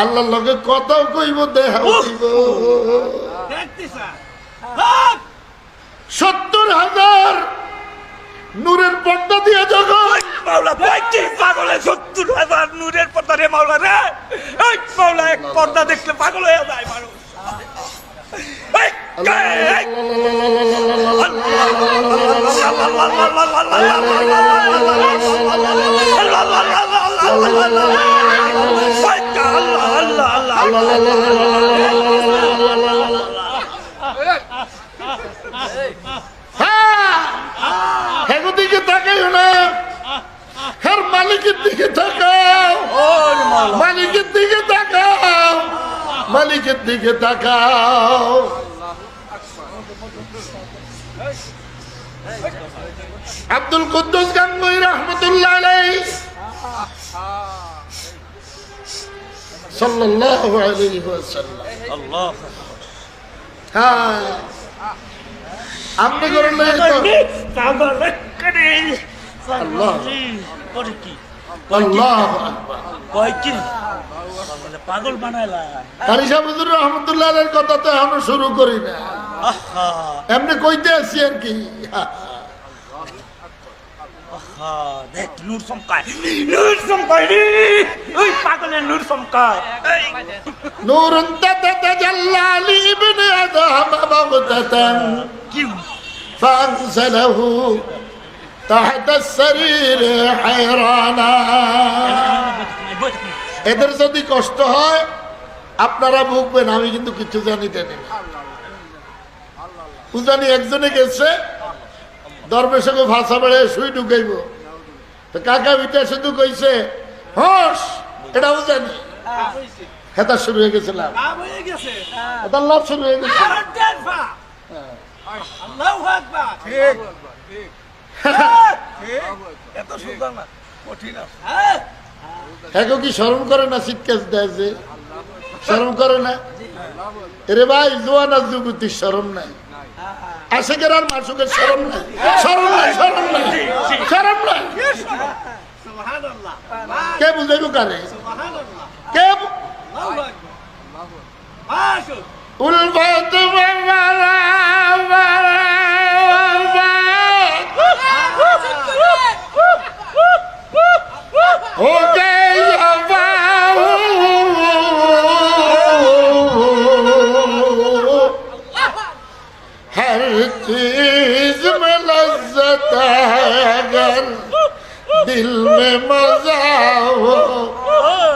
আল্লাহর লগে কথাও কইব দেহা কইব সত্তর হাজার নূরের পর্দা দিয়ে মাওলা কয়েকটি পাগলে সত্তর হাজার নূরের পর্দা রে মাওলা রে এই মাওলা এক পর্দা দেখলে পাগল হয়ে যায় মানুষ আল্লাহ মালিকের দিকে তাকাও মালিকের দিকে তাকাও মালিকের দিকে আব্দুল কুদ্দুস গাঙ্গুই সাল্লাল্লাহু আলাইহি ওয়াসাল্লাম। আল্লাহ হ্যাঁ। আপনি করেন না তো? করে আল্লাহ। করে কি? আল্লাহ কয় কি? পাগল বানাইলা। কারি সাহেবুর রহমতুল্লাহ এর কথা তো এখনও শুরু করি না। এমনি কইতে আছি আর কি। দেখ নূর চমকায় নূর চমকায় ওই নূর চমকায় এই, نور تتجلى لابن ادم بغتة কি فانزله تحت السرير حيرانا এদের যদি কষ্ট হয় আপনারা ভুগবেন আমি কিন্তু কিছু জানি জানি না উজানি একজনে গেছে দরবেশকে ভাষা বেড়ে শুই ঢুকাইব তো কাকা বিটা শুধু কইছে হস এটাও জানি হেতা শুরু হয়ে গেছিলাম হেতার লাভ শুরু হয়ে গেছে। এত সুন্দর না কঠিন আছে। হ্যাঁ। কি স্মরণ করে না শীতকাল দেয় যে? স্মরণ করে না? রে ভাই জোয়ান আর যুবতী স্মরণ নাই। আশেকের আর মাসুকের স্মরণ নাই। স্মরণ নাই স্মরণ নাই। স্মরণ নাই। কে বুঝাইব কারে? উলবত বাবা دل میں مزہ ہو